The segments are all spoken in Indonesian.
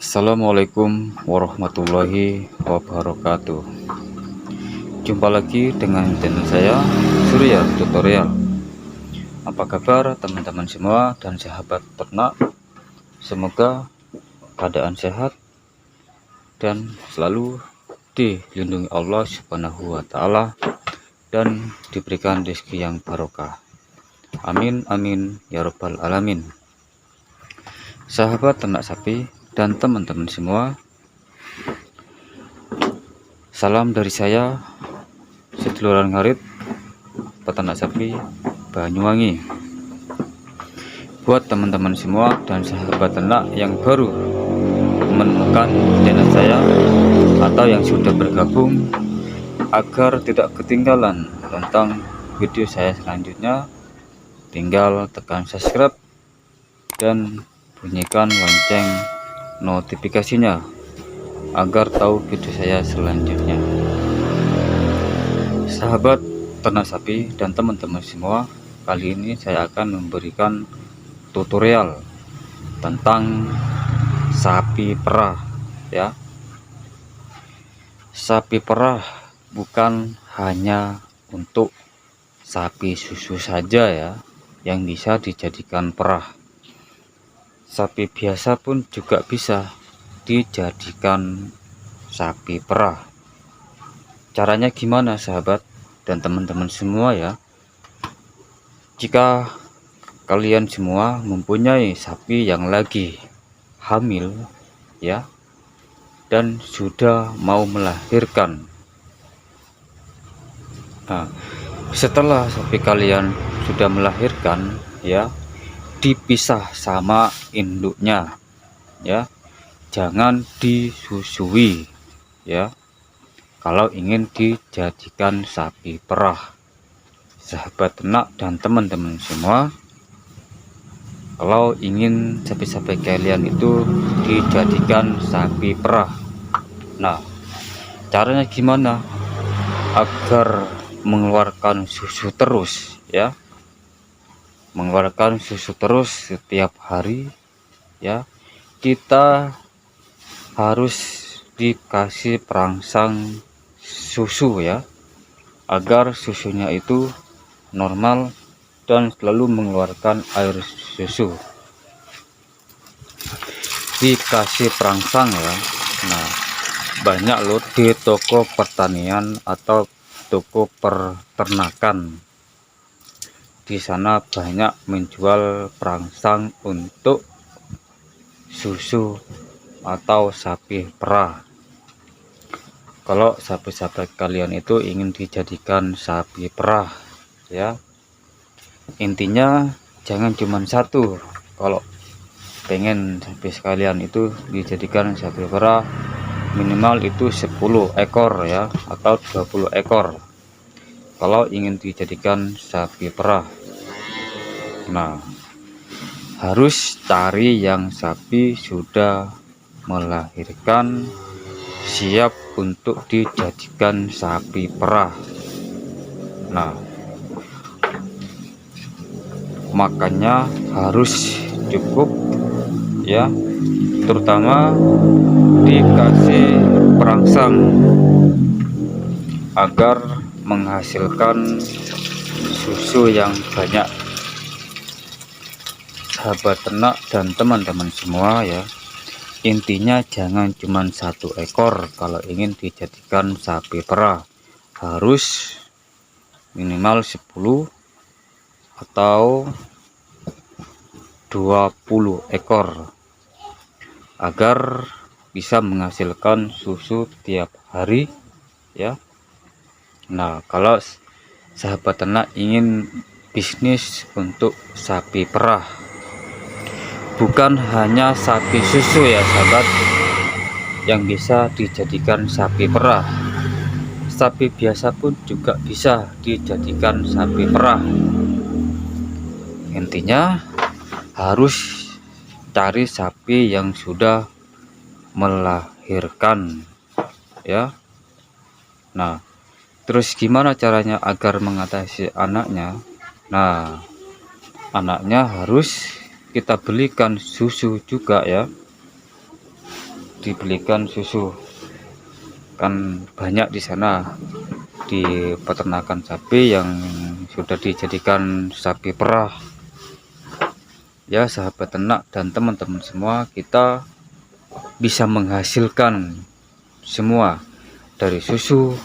Assalamualaikum warahmatullahi wabarakatuh. Jumpa lagi dengan channel saya Surya Tutorial. Apa kabar teman-teman semua dan sahabat ternak? Semoga keadaan sehat Dan selalu dilindungi Allah subhanahu wa ta'ala Dan diberikan rezeki yang barokah. Amin amin ya rabbal alamin. Sahabat ternak sapi dan teman-teman semua. Salam dari saya Seduluran Ngarit Peternak Sapi Banyuwangi. Buat teman-teman semua dan sahabat ternak yang baru menemukan channel saya atau yang sudah bergabung agar tidak ketinggalan tentang video saya selanjutnya tinggal tekan subscribe dan bunyikan lonceng notifikasinya agar tahu video saya selanjutnya. Sahabat ternak sapi dan teman-teman semua kali ini saya akan memberikan tutorial tentang sapi perah ya. Sapi perah bukan hanya untuk sapi susu saja ya yang bisa dijadikan perah sapi biasa pun juga bisa dijadikan sapi perah. Caranya gimana sahabat dan teman-teman semua ya? Jika kalian semua mempunyai sapi yang lagi hamil ya dan sudah mau melahirkan nah setelah sapi kalian sudah melahirkan ya dipisah sama induknya ya. Jangan disusui ya. Kalau ingin dijadikan sapi perah sahabat ternak dan teman-teman semua kalau ingin sapi-sapi kalian itu dijadikan sapi perah. Nah caranya gimana? Agar mengeluarkan susu terus ya mengeluarkan susu terus setiap hari ya. Kita harus dikasih perangsang susu ya agar susunya itu normal dan selalu mengeluarkan air susu. Dikasih perangsang ya. Nah banyak loh di toko pertanian atau toko peternakan di sana banyak menjual perangsang untuk susu atau sapi perah. Kalau sapi-sapi kalian itu ingin dijadikan sapi perah ya. Intinya jangan cuma satu. Kalau pengen sapi sekalian itu dijadikan sapi perah minimal itu 10 ekor ya atau 20 ekor kalau ingin dijadikan sapi perah Nah, harus cari yang sapi sudah melahirkan siap untuk dijadikan sapi perah. Nah, makanya harus cukup ya, terutama dikasih perangsang agar menghasilkan susu yang banyak. Sahabat ternak dan teman-teman semua ya. Intinya jangan cuma satu ekor kalau ingin dijadikan sapi perah. Harus minimal 10 atau 20 ekor agar bisa menghasilkan susu tiap hari ya Nah kalau sahabat ternak ingin bisnis untuk sapi perah. Bukan hanya sapi susu ya sahabat yang bisa dijadikan sapi perah. Sapi biasa pun juga bisa dijadikan sapi perah. Intinya harus cari sapi yang sudah melahirkan ya. Nah terus gimana caranya agar mengatasi anaknya? Nah anaknya harus kita belikan susu juga ya. Dibelikan susu. Kan banyak di sana. Di peternakan sapi yang sudah dijadikan sapi perah. Ya sahabat ternak dan teman-teman semua kita bisa menghasilkan semua dari susu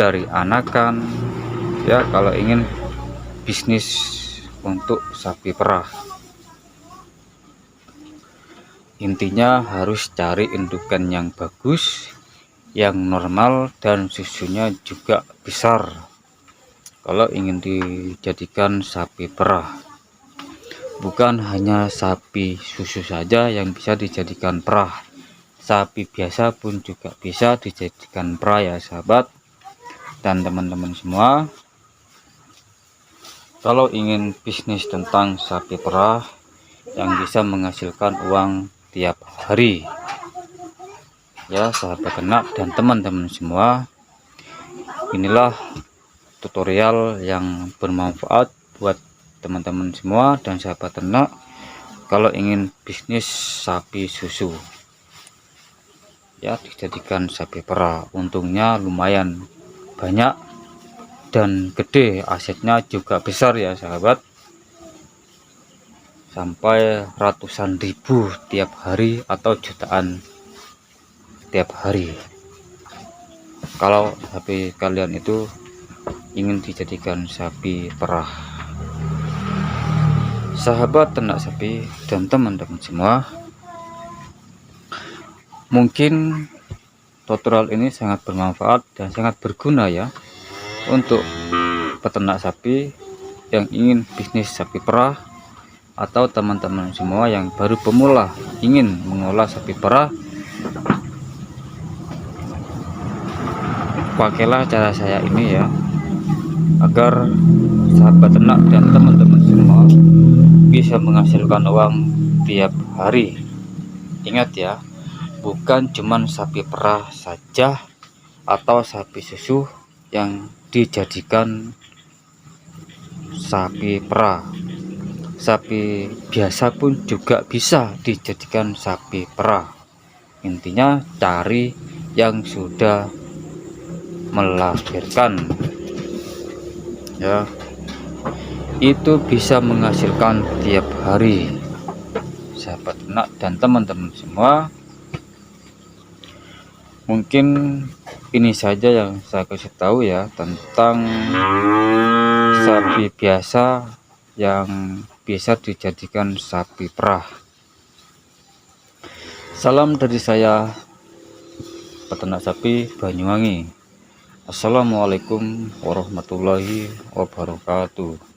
dari anakan ya kalau ingin bisnis untuk sapi perah. Intinya harus cari indukan yang bagus yang normal dan susunya juga besar. Kalau ingin dijadikan sapi perah bukan hanya sapi susu saja yang bisa dijadikan perah. Sapi biasa pun juga bisa dijadikan perah ya sahabat dan teman-teman semua kalau ingin bisnis tentang sapi perah yang bisa menghasilkan uang tiap hari ya sahabat ternak dan teman-teman semua inilah tutorial yang bermanfaat buat teman-teman semua dan sahabat ternak kalau ingin bisnis sapi susu. Ya dijadikan sapi perah. Untungnya lumayan banyak dan gede asetnya juga besar ya sahabat. Sampai ratusan ribu tiap hari atau jutaan tiap hari. Kalau sapi kalian itu ingin dijadikan sapi perah sahabat ternak sapi dan teman-teman semua mungkin tutorial ini sangat bermanfaat dan sangat berguna ya untuk peternak sapi yang ingin bisnis sapi perah atau teman-teman semua yang baru pemula ingin mengolah sapi perah. Pakailah cara saya ini ya agar sahabat ternak dan teman-teman semua bisa menghasilkan uang tiap hari. Ingat ya bukan cuman sapi perah saja atau sapi susu yang dijadikan sapi perah. Sapi biasa pun juga bisa dijadikan sapi perah. Intinya cari yang sudah melahirkan. Ya. Itu bisa menghasilkan tiap hari. Sahabat ternak dan teman-teman semua mungkin ini saja yang saya kasih tahu ya tentang sapi biasa yang bisa dijadikan sapi perah. Salam dari saya peternak sapi Banyuwangi. Assalamualaikum warahmatullahi wabarakatuh